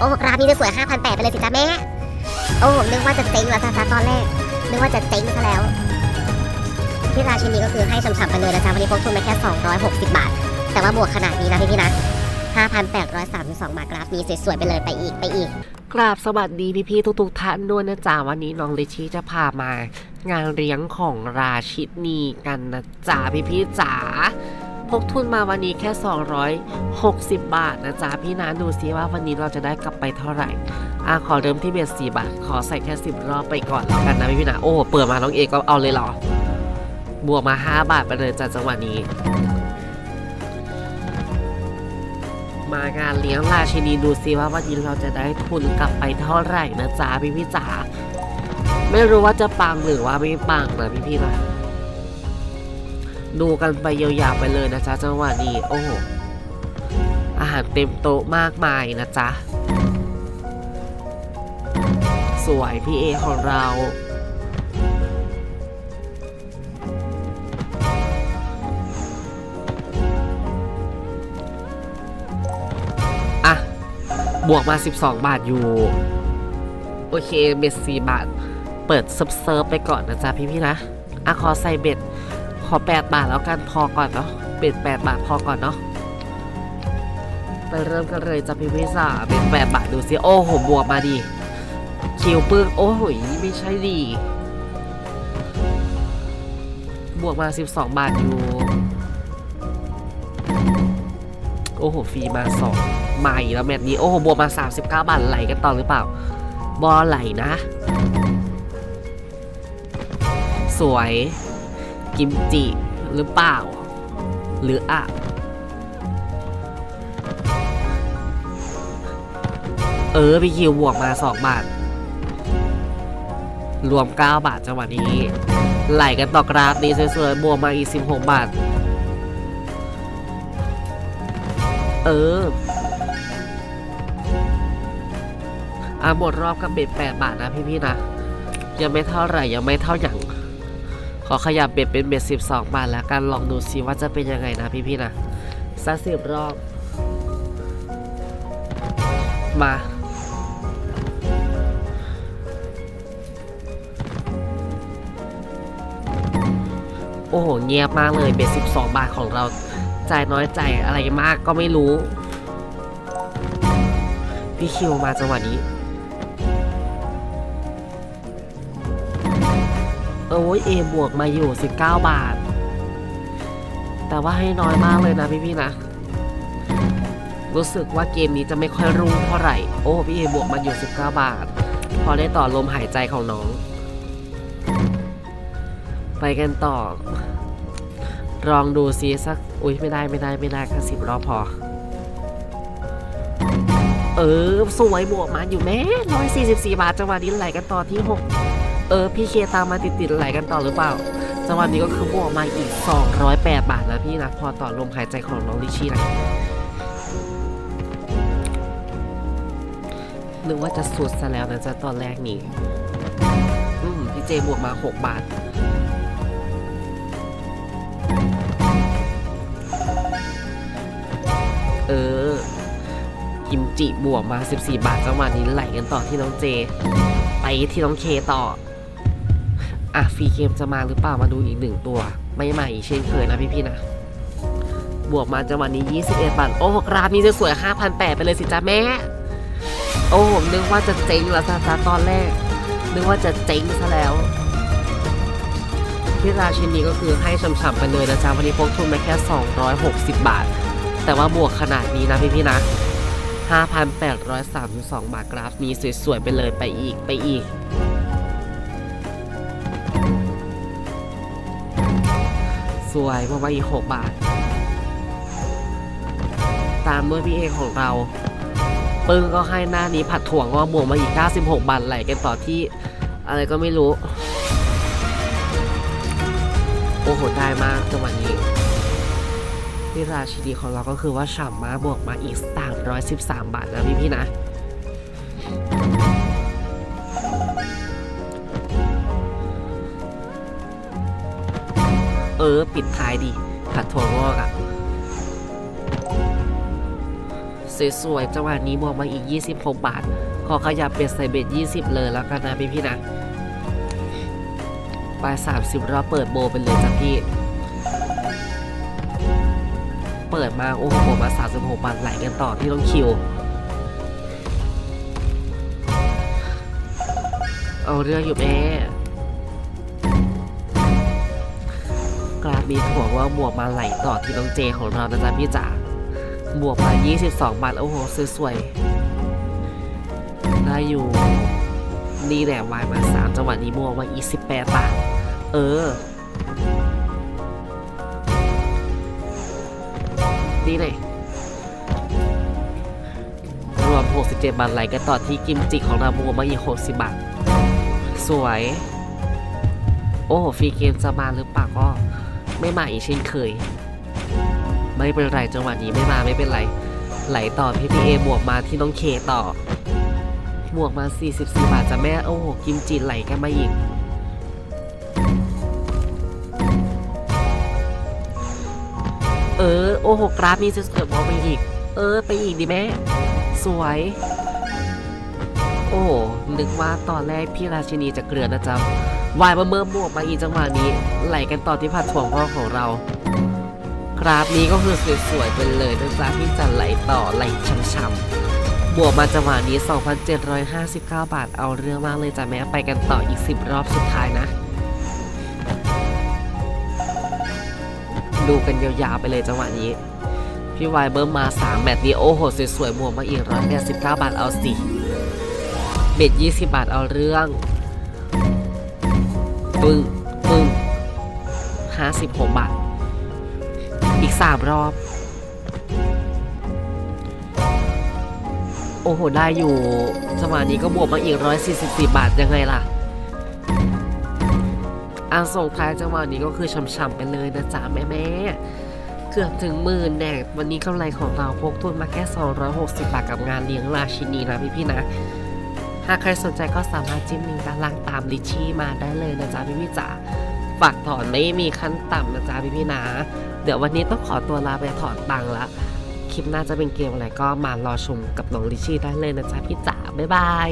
โอ้ร้านนี้จะสวย5,800ไปเลยสิจ้าแม่ โอ้นึกว่าจะเจ๊งแล้วจ้าตอนแรก นึกว่าจะเจ๊งซะแล้ว ที่ราชินีก็คือให้ฉ่ำๆไปเลยนะจ๊ะวันนี้พกทุนไปแค่ 260 บาท แต่ว่าบวกขนาดนี้นะพี่ๆนะ5,832บาทกราฟนี้สวยๆไปเลยไปอีกไปอีกกราบสวัสดีพี่ๆทุกๆท่านด้วยนะจ๊ะวันนี้น้องลิชชี่จะพามางานเลี้ยงของราชินีกันนะจ๊ะพี่ๆจ๋า พกทุนมาวันนี้แค่ 260 บาทนะจ๊ะพี่นาดูซิว่าวันนี้เราจะได้กลับไปเท่าไหร่อะขอเริ่มที่เบ็ด4บาท ขอใส่แค่10รอบไปก่อนแล้วกันนะพี่นะโอ้เปิดมาน้องเอก็เอาเลยเหรอบวกมา 5 บาทไปเลยจ้ะจังหวะนี้ มางานเลี้ยงราชินีดูซิว่าวันนี้เราจะได้ทุนกลับไปเท่าไหร่นะจ๊ะพี่พี่จ๋าไม่รู้ว่าจะปังหรือว่าไม่ปังนะพี่พี่นะ ดูกันไปยาวๆไปเลยนะจ๊ะจังหวะนี้โอ้โหอาหารเต็มโต๊ะมากมายนะจ๊ะ สวยพี่เอของเราอะบวกมา 12 บาทอยู่ โอเค เบ็ด4บาท เปิดเซิร์ฟเซิร์ฟไปก่อนนะจ๊ะพี่พี่ๆนะอะขอใส่เบ็ด อ 8 บาทแล้วกันพอก่อนเนาะเบ็ด8บาทพอก่อนเนาะไปเริ่มกันเลยจ้ะพี่พี่ๆจ๋าเบ็ด8บาทดูสิโอ้โหบวกมาดีคิวปึ้งโอ้โหไม่ใช่ดีบวกมา 12 บาทอยู่ โอ้โหฟรีมาสองใหม่แล้วแมตช์นี้ โอ้โห บวกมา 39 บาทไหลกันต่อหรือเปล่า บอลไหลนะ สวย กิมจิหรือเปล่า หรืออะเออพี่คิวบวกมา 2 บาท รวม 9 บาทจังหวะนี้ ไหลกันต่อกราฟนี้สวยๆบวกมาอีก 16 บาท เอออะหมดรอบกับเบ็ดแปดบาทนะพี่ๆนะ ยังไม่เท่าไหร่ยังไม่เท่าอย่าง ขอขยับเบ็ดเป็นเบ็ดสิบสองบาทแล้วกันลองดูซิว่าจะเป็นยังไงนะพี่ๆนะสักสิบรอบ มาโอ้โหเงียบมากเลยเบ็ดสิบสองบาทของเราจ่ายน้อยจ่ายอะไรมากก็ไม่รู้ พี่คิวมาจังหวะนี้ เออโว้ยเอบวกมาอยู่ 19 บาท แต่ว่าให้น้อยมากเลยนะพี่ๆนะ รู้สึกว่าเกมนี้จะไม่ค่อยรุ่งเท่าไหร่ โอ้พี่เอบวกมาอยู่ 19 บาท พอได้ต่อลมหายใจของน้อง ไปกันต่อ ลองดูซิสัก อุ้ยไม่ได้ไม่ได้ไม่ได้แค่สิบรอบพอ เออ สวยบวกมาอยู่แม่ร้อยสี่สิบสี่บาทจังหวะนี้ไหลกันต่อที่หก เออพี่เคตามมาติดติดๆไหลกันต่อหรือเปล่าจังหวะนี้ก็คือบวกมาอีก 208 บาทนะพี่นะพอต่อลมหายใจของน้องลิชี่นะนึกว่าจะสุดซะแล้วนะจ๊ะตอนแรกนี่อืมพี่เจบวกมา 6 บาทเออกิมจิบวกมา 14 บาทจังหวะนี้ไหลกันต่อที่น้องเจ ไปที่น้องเคต่อ อะฟรีเกมจะมาหรือเปล่ามาดูอีกหนึ่งตัวไม่ใหม่เช่นเคยนะพี่ๆนะ บวกมาจังหวะนี้ 21บาทโอ้โหกราฟนี้สวย5,800ไปเลยสิจ้าแม่ โอ้นึกว่าจะเจ๊งแล้วซะซะตอนแรก นึกว่าจะเจ๊งซะแล้วที่ราชินีก็คือให้ฉ่ำๆไปเลยนะจ๊ะวันนี้พกทุนมาแค่ 260 บาท แต่ว่าบวกขนาดนี้นะพี่ๆนะ 5,832 บาทกราฟนี้สวยๆไปเลยไปอีกไปอีก สวยมาไว้อีก 6 บาท ตามด้วยพี่เอของเรา ปึ้งก็ให้หน้านี้ผัดถั่วงอกบวกมาอีก 96 บาทไหลกันต่อที่ อะไรก็ไม่รู้ โอ้โห ได้มากจังหวะนี้ที่ราชินีของเราก็คือว่าฉ่ำมาบวกมาอีก 313 บาทนะพี่พี่นะ เออ ปิดท้ายดีผัดถั่วงอกอะ่ะสวยๆจังหวะนี้บวกมาอีก 26 บาท ขอขยับเป็นใส่เบ็ด20 เลยแล้วกันนะพี่พี่นะไป30รอบเปิดโบไปเลยจ้ะพี่ เปิดมา โอ้โห มา 36 บาทไหลกันต่อที่ต้องคิว เอาเรื่องอยู่แม่ กราฟมีถ่วว่าบวกมาไหลต่อที่น้องเจของเรานะจ๊ะพี่จ๋าบวกมา 22บาทโอ้โหสวยๆได้อยู่ นี่แหละวายมา 3 จังหวะนี้บวกมาอีก18บาท เออ นี่เลยรวม 67 บาทไหลกันต่อที่กิมจิของเราบวกมาอีก60 บาท สวย โอ้ฟรีเกมจะมาหรือเปล่าก็ ไม่มาอีกเช่นเคย ไม่เป็นไรจังหวะนี้ไม่มาไม่เป็นไร ไหลต่อพี่พีเอบวกมาที่น้องเคต่อบวกมา 44 บาทจ้ะแม่ โอ้โห กิมจิไหลกันมาอีก เออ โอ้โห กราฟนี้จะเกิดบอลไปอีก เออ ไปอีกดิแม่ สวย โอ้ นึกว่าตอนแรกพี่ราชินีจะเกลือนะจ๊ะ วายมาเมื่อบวกมาอีกจังหวะนี้ไหลกันต่อที่ผัดถ่วงพ่อของเรา กราฟนี้ก็คือสวยๆไปเลยนะจ๊ะที่จะไหลต่อไหลช่ำๆบวกมาจังหวะนี้ 2,759 บาทเอาเรื่องมากเลยจ้ะแม่ไปกันต่ออีก 10 รอบสุดท้ายนะ ดูกันยาวๆไปเลยจังหวะนี้ พี่วายเบิ้มมา 3 แมตช์นี้โอ้โหสวยๆบวกมาอีก189บาทเอาสิเบ็ด20 บาทเอาเรื่อง ปึ้งปึ้ง56บหกบาท อีก3รอบ โอ้โห ได้อยู่จังหวะนี้ก็บวกมาอีก144บสี่บาทยังไงล่ะอันส่งท้ายจังหวะนี้ก็คือช่ำๆไปเลยนะจ๊ะแม่แม่ๆเกือบถึงหมื่นแน่วันนี้กำไรของเราพกทุนมาแค่ 260 บาทกับงานเลี้ยงราชินีนะพี่ๆนะากใครสนใจก็สามารถจิ้มลิงก์ด้านล่างตามลิชชี่มาได้เลยนะจ๊ะพี่พี่จ๋าฝากถอนไม่มีขั้นต่ำนะจ๊ะพี่พี่นะ เดี๋ยววันนี้ต้องขอตัวลาไปถอนตังค์ละคลิปหน้าจะเป็นเกมอะไรก็มารอชมกับน้องลิชชี่ได้เลยนะจ๊ะพี่จ๋าบ๊ายบาย